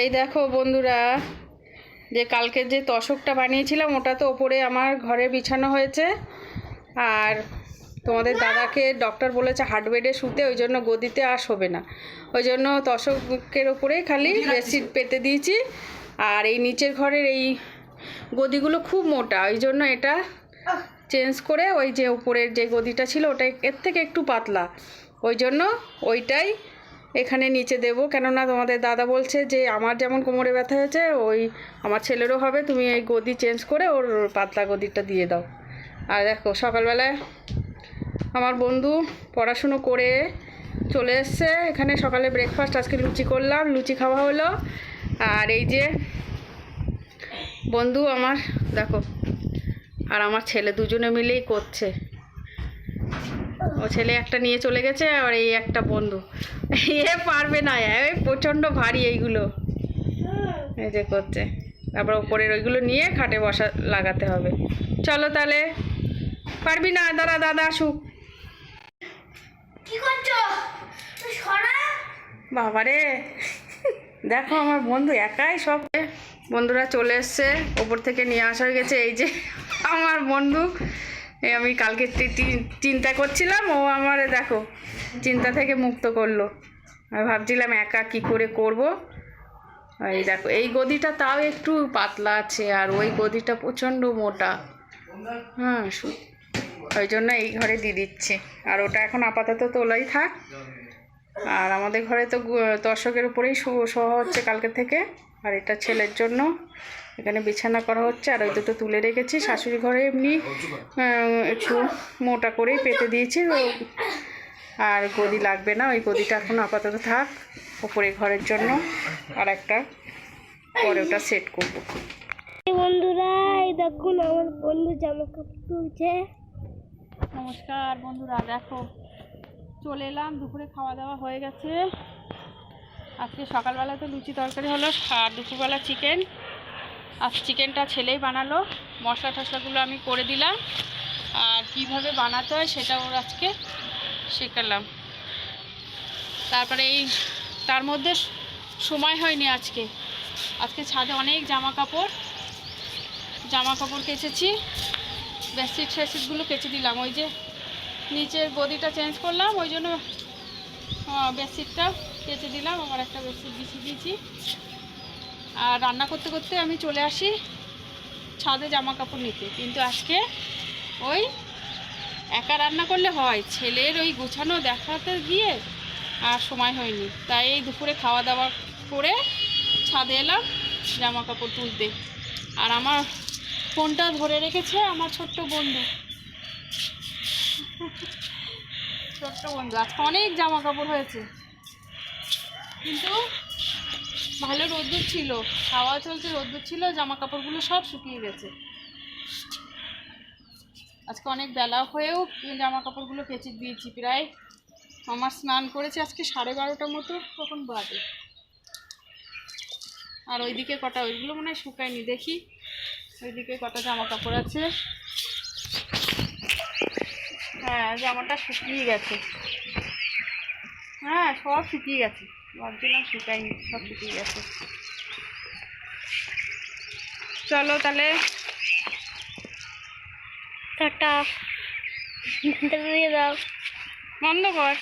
এই দেখো বন্ধুরা যে কালকে যে তশকটা বানিয়েছিলাম ওটা তো ওপরে আমার ঘরে বিছানো হয়েছে। আর তোমাদের দাদাকে ডক্টর বলেছে হার্ট বেডে শুতে ওই জন্য গদিতে আর শোবে না। ওই জন্য তশকের ওপরেই খালি বেডশিট পেতে দিয়েছি। আর এই নিচের ঘরের এই গদিগুলো খুব মোটা ওই জন্য এটা চেঞ্জ করে ওই যে উপরের যে গদিটা ছিল ওটা এর থেকে একটু পাতলা। ওই জন্য ওইটাই এখানে নিচে দেবো। কেননা তোমাদের দাদা বলছে যে আমার যেমন কোমরে ব্যথা হয়েছে, ওই আমার ছেলেরও হবে। তুমি এই গদি চেঞ্জ করে ওর পাতলা গদিটা দিয়ে দাও। আর দেখো, সকালবেলায় আমার বন্ধু পড়াশুনো করে চলে এসছে। এখানে সকালে ব্রেকফাস্ট আজকে লুচি করলাম। লুচি খাওয়া হলো। আর এই যে বন্ধু আমার, দেখো, আর আমার ছেলে দুজনে মিলেই করছে। ও ছেলে একটা নিয়ে চলে গেছে আর এই একটা বন্ধু। এ পারবে না এই প্রচণ্ড ভারী এইগুলো। এই যে করছে। তারপর ওপরের ওইগুলো নিয়ে খাটে বসা লাগাতে হবে। চলো তাহলে পারবি না? দাদা দাদা আসুক। বাবারে দেখো আমার বন্ধু একাই সব। বন্ধুরা চলে এসছে ওপর থেকে নিয়ে আসা হয়ে গেছে। এই যে আমার বন্ধু। এই আমি কালকে চিন্তা করছিলাম, ও আমার দেখো, চিন্তা থেকে মুক্ত করল। আমি ভাবছিলাম একা কি করে করব? এই দেখো, এই গদিটা তাও একটু পাতলা আছে, আর ওই গদিটা প্রচণ্ড মোটা। হ্যাঁ ওই জন্য এই ঘরে দিয়ে দিচ্ছে। আর ওটা এখন আপাতত তোলাই থাক। আর আমাদের ঘরে তো দর্শকের উপরেই শো- শোয়া হচ্ছে কালকে থেকে। আর এটা ছেলের জন্য। এখানে বিছানা করা হচ্ছে আর ওই দুটো তুলে রেখেছি। শাশুড়ি ঘরে এমনি একটু মোটা করেই পেতে দিয়েছি। ও- আর গদি লাগবে না ওই গদিটা এখন আপাতত থাক ওপরে ঘরের জন্য। আর একটা পরে ওটা সেট করব। বন্ধুরা এই দেখুন আমার বন্ধু জামা কাপড় তুলছে। নমস্কার বন্ধুরা দেখো। চলে এলাম, দুপুরে খাওয়া দাওয়া হয়ে গেছে। আজকে সকালবেলা তো লুচি তরকারি হলো, আর দুপুরবেলা চিকেন আর চিকেনটা ছেলেই বানালো, মশলা টশলাগুলো আমি করে দিলাম। আর কীভাবে বানাতে হয় সেটা ওর আজকে শেখালাম। তারপরে এই, তার মধ্যে সময় হয়নি আজকে। আজকে ছাদে অনেক জামা কাপড় জামা কাপড় কেচেছি। বেডশিট ফেডশিটগুলো কেচে দিলাম, ওই যে নিচের গদিটা চেঞ্জ করলাম, ওই জন্য বেডশিটটা কেচে দিলাম আমার একটা বেডশিট বিছিয়ে দিয়েছি। আর রান্না করতে করতে আমি চলে আসি ছাদে জামা কাপড় নিতে। কিন্তু আজকে ওই একা রান্না করলে হয়, ছেলের ওই গোছানো দেখাতে গিয়ে আর সময় হয়নি। তাই এই দুপুরে খাওয়া দাওয়া করে ছাদে এলাম জামা কাপড় তুলতে। আর আমার ফোনটা ধরে রেখেছে আমার ছোট্ট বন্ধু। ছোট্ট বন্ধু, আজকে অনেক জামা কাপড় হয়েছে। কিন্তু ভালো রোদ্দুর ছিল, হাওয়া চলছে, রোদ্দুর ছিল জামা কাপড়গুলো সব শুকিয়ে গেছে। আজকে অনেক বেলা হয়েও জামা কাপড়গুলো কেচে দিয়েছি প্রায়। আমার স্নান করেছে আজকে সাড়ে বারোটার মতো কখন বাজে। আর ওইদিকে কটা, ওইগুলো মনে হয় শুকায়নি, দেখি। ওইদিকে কটা জামা কাপড় আছে। হ্যাঁ জামাটা শুকিয়ে গেছে। হ্যাঁ সব শুকিয়ে গেছে। ভাবছিলাম শুকায়নি সব শুকিয়ে গেছে। চলো তাহলে। টাটা। দিয়ে দাও বন্ধ কর।